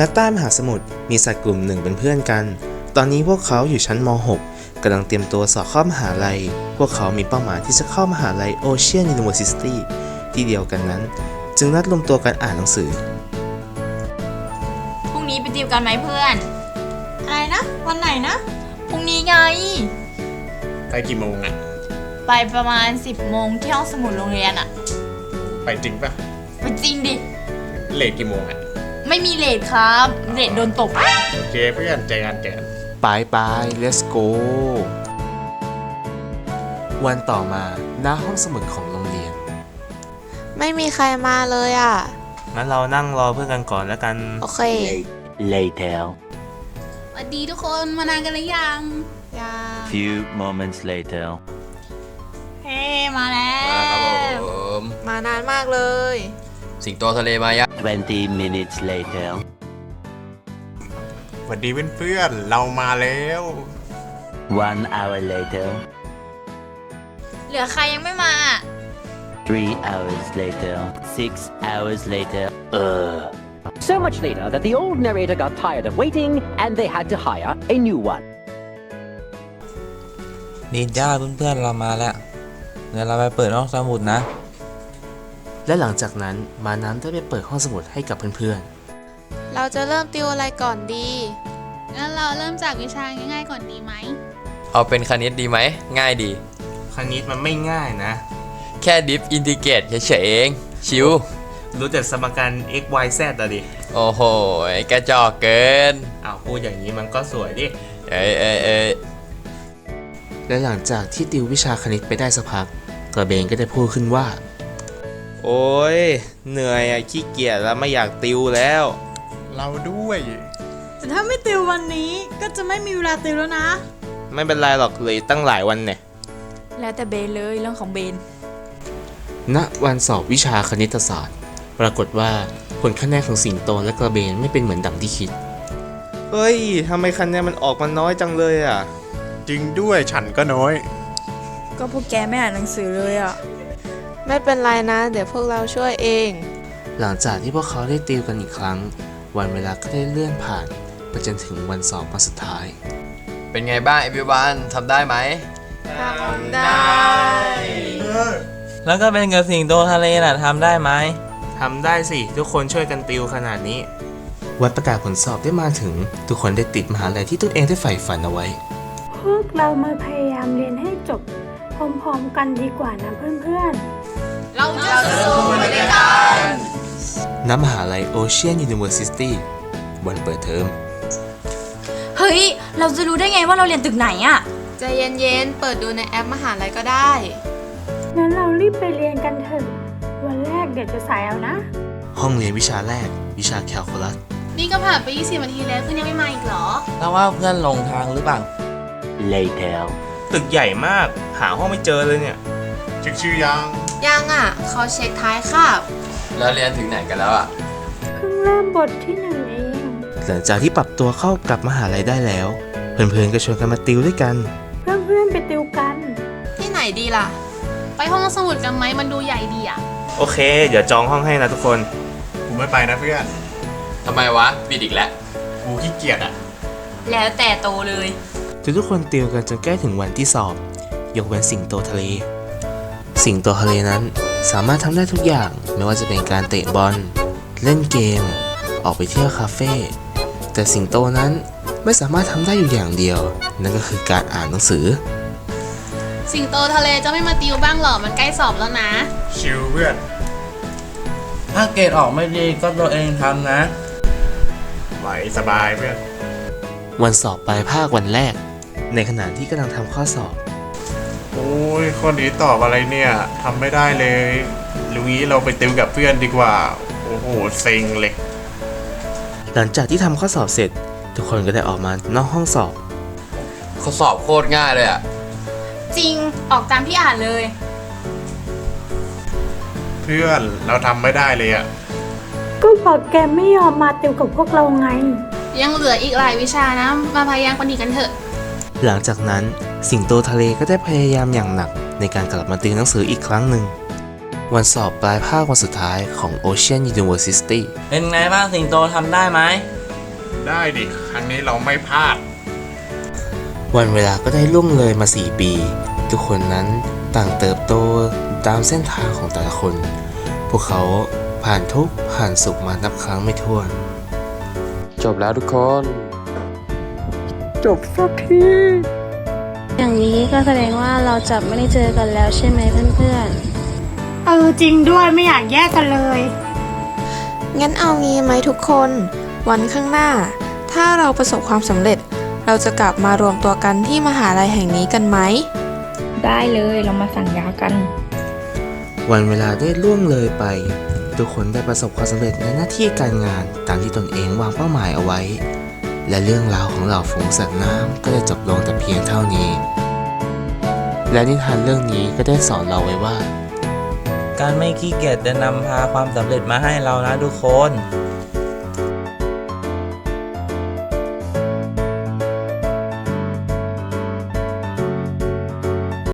นักใต้มหาสมุทรมีสัตว์กลุ่มหนึ่งเป็นเพื่อนกัน ตอนนี้พวกเขาอยู่ชั้นม .6 กำลังเตรียมตัวสอบเข้ามหาลัย พวกเขามีเป้าหมายที่จะเข้ามหาลัย Ocean University ที่เดียวกันนั้น จึงนัดรวมตัวกันอ่านหนังสือ พรุ่งนี้ไปติวกันไหมเพื่อน อะไรนะ วันไหนนะ พรุ่งนี้ไง ไปกี่โมงอะไปประมาณ 10โมงที่ห้องสมุดโรงเรียนอะไปจริงปะไปจริงดิ เลทกี่โมงอะ ไม่มีเลทครับเลทโดนตบโอเคเพื่อนเจอกันเจอกันไปไป let's go วันต่อมาหน้าห้องสมุดของโรงเรียน ไม่มีใครมาเลยอะ งั้นเรานั่งรอเพื่อนกันก่อนแล้วกัน โอเค Later. สวัสดีทุกคนมานานกันหรือยังยัง Few moments later. เฮ้มาแล้ว มานานมากเลย สิงโตทะเลมายะ 20 minutes later. สวัสดีเพื่อนๆเรามาแล้ว One hour later. เหลือใครยังไม่มา Three hours later. Six hours later. Ugh. So much later that the old narrator got tired of waiting and they had to hire a new one. ดีจ้าเพื่อนๆเรามาแล้ว เดี๋ยวเราไปเปิดห้องสมุดนะ และหลังจากนั้นมาน้ำได้ไปเปิดห้องสมุดให้กับเพื่อนเราจะเริ่มติวอะไรก่อนดี งั้นเราเริ่มจากวิชาง่ายๆก่อนดีไหม เอาเป็นคณิตดีไหม ง่ายดีๆคณิตมันไม่ง่ายนะ แค่ดิฟอินทิเกรตเฉยๆเองชิว รู้แต่สมการ x y z อะดิ โอ้โหกระจอกเกิน อ้าวพูดอย่างนี้มันก็สวยดิ เอ้ยเอ้ยเอ้ยและหลังจากที่ติววิชาคณิตไปได้สักพัก กระเบนก็ได้พูดขึ้นว่า โอ้ยเหนื่อยอะขี้เกียจแล้วไม่อยากติวแล้ว เราด้วย แต่ถ้าไม่ติววันนี้ก็จะไม่มีเวลาติวแล้วนะ ไม่เป็นไรหรอกเลยตั้งหลายวันเนี่ย แล้วแต่เบนเลยเรื่องของเบน ณวันสอบวิชาคณิตศาสตร์ ปรากฏว่าผลคะแนนของสิงโตและกระเบนไม่เป็นเหมือนดังที่คิด เฮ้ยทำไมคะแนนมันออกมาน้อยจังเลยอะจริงด้วยฉันก็น้อย ก็พวกแกไม่อ่านหนังสือเลยอะ ไม่เป็นไรนะ เดี๋ยวพวกเราช่วยเอง หลังจากที่พวกเขาได้ติวกันอีกครั้ง วันเวลาก็ได้เลื่อนผ่านไปจนถึงวันสอบวันสุดท้าย เป็นไงบ้างเอวิวันทำได้ไหมได้ แล้วก็เป็นกับสิงโตทะเลน่ะทำได้ไหม ทำได้สิทุกคนช่วยกันติวขนาดนี้ วันประกาศผลสอบได้มาถึง ทุกคนได้ติดมหาลัยที่ตนเองได้ใฝ่ฝันเอาไว้ พวกเรามาพยายามเรียนให้จบพร้อมๆกันดีกว่านะเพื่อนๆ เราจะสู้ไปด้วยกันณมหาลัย Ocean University วันเปิดเทอม เฮ้ย เราจะรู้ได้ไงว่าเราเรียนตึกไหนอะใจเย็นๆ เปิดดูในแอปมหาลัยก็ได้ งั้นเรารีบไปเรียนกันเถอะ วันแรกเดี๋ยวจะสายเอานะ ห้องเรียนวิชาแรก วิชาแคลคูลัส นี่ก็ผ่านไป 20นาทีแล้วเพื่อนยังไม่มาอีกเหรอแล้วว่าเพื่อนหลงทางหรือเปล่า Later. ตึกใหญ่มาก หาห้องไม่เจอเลยเนี่ยชื่อชื่อยัง ยังอะเขาเช็คท้ายคาบแล้วเรียนถึงไหนกันแล้วอะ เพิ่งเริ่มบทที่หนึ่งเอง หลังจากที่ปรับตัวเข้ากับมหาลัยได้แล้ว เพื่อนๆก็ชวนกันมาติวด้วยกันเพื่อนๆไปติวกัน ที่ไหนดีล่ะ ไปห้องสมุดกันไหมมันดูใหญ่ดีอะ โอเค เดี๋ยวจองห้องให้นะทุกคน กูไม่ไปนะเพื่อน ทำไมวะปิดอีกแล้ว กูขี้เกียจอะ แล้วแต่โตเลย ทุกๆคนติวกันจนใกล้ถึงวันที่สอบ ยกเว้นสิงโตทะเล สิงโตทะเลนั้น สามารถทำได้ทุกอย่างไม่ว่าจะเป็นการเตะบอล เล่นเกม ออกไปเที่ยวคาเฟ่แต่สิงโตนั้นไม่สามารถทำได้อยู่อย่างเดียว นั่นก็คือการอ่านหนังสือ สิงโตทะเลจะไม่มาติวบ้างเหรอ มันใกล้สอบแล้วนะ ชิลเพื่อน ถ้าเกรดออกไม่ดีก็ตัวเองทำนะ ไหวสบายเพื่อน วันสอบปลายภาควันแรก ในขณะที่กำลังทำข้อสอบ โอ้ยข้อนี้ตอบอะไรเนี่ยทำไม่ได้เลยลุงนี้เราไปติวกับเพื่อนดีกว่า โอ้โหเซ็งเลย หลังจากที่ทำข้อสอบเสร็จ ทุกคนก็ได้ออกมานอกห้องสอบ ข้อสอบโคตรง่ายเลยอะจริงออกตามที่อ่านเลย เพื่อนเราทำไม่ได้เลยอะก็บอกแกไม่ยอมมาติวกับพวกเราไง ยังเหลืออีกหลายวิชานะ มาพยายามกันดีกันเถอะ หลังจากนั้น สิงโตทะเลก็ได้พยายามอย่างหนักในการกลับมาติวหนังสืออีกครั้งหนึ่ง วันสอบปลายภาควันสุดท้ายของ Ocean University เป็นไงบ้างสิงโตทำได้ไหม ได้ดิ ครั้งนี้เราไม่พลาด วันเวลาก็ได้ล่วงเลยมา 4 ปี ทุกคนนั้นต่างเติบโตตามเส้นทางของแต่ละคน พวกเขาผ่านทุกข์ผ่านสุขมานับครั้งไม่ถ้วน จบแล้วทุกคนอย่างนี้ ก็แสดงว่าเราจะไม่ได้เจอกันแล้วใช่ไหมเพื่อนเออจริงด้วยไม่อยากแยกกันเลย งั้นเอางี้ไหมทุกคน วันข้างหน้า ถ้าเราประสบความสำเร็จ เราจะกลับมารวมตัวกันที่มหาลัยแห่งนี้กันไหม ได้เลยเรามาสัญญากัน วันเวลาได้ล่วงเลยไป ทุกคนได้ประสบความสำเร็จในหน้าที่การงานตามที่ตนเองวางเป้าหมายเอาไว้และเรื่องราวของเหล่าฝูงสัตว์น้ำก็ได้จบลงแต่เพียงเท่านี้ และนิทานเรื่องนี้ก็ได้สอนเราไว้ว่า การไม่ขี้เกียจจะนำพาความสำเร็จมาให้เรานะทุกคน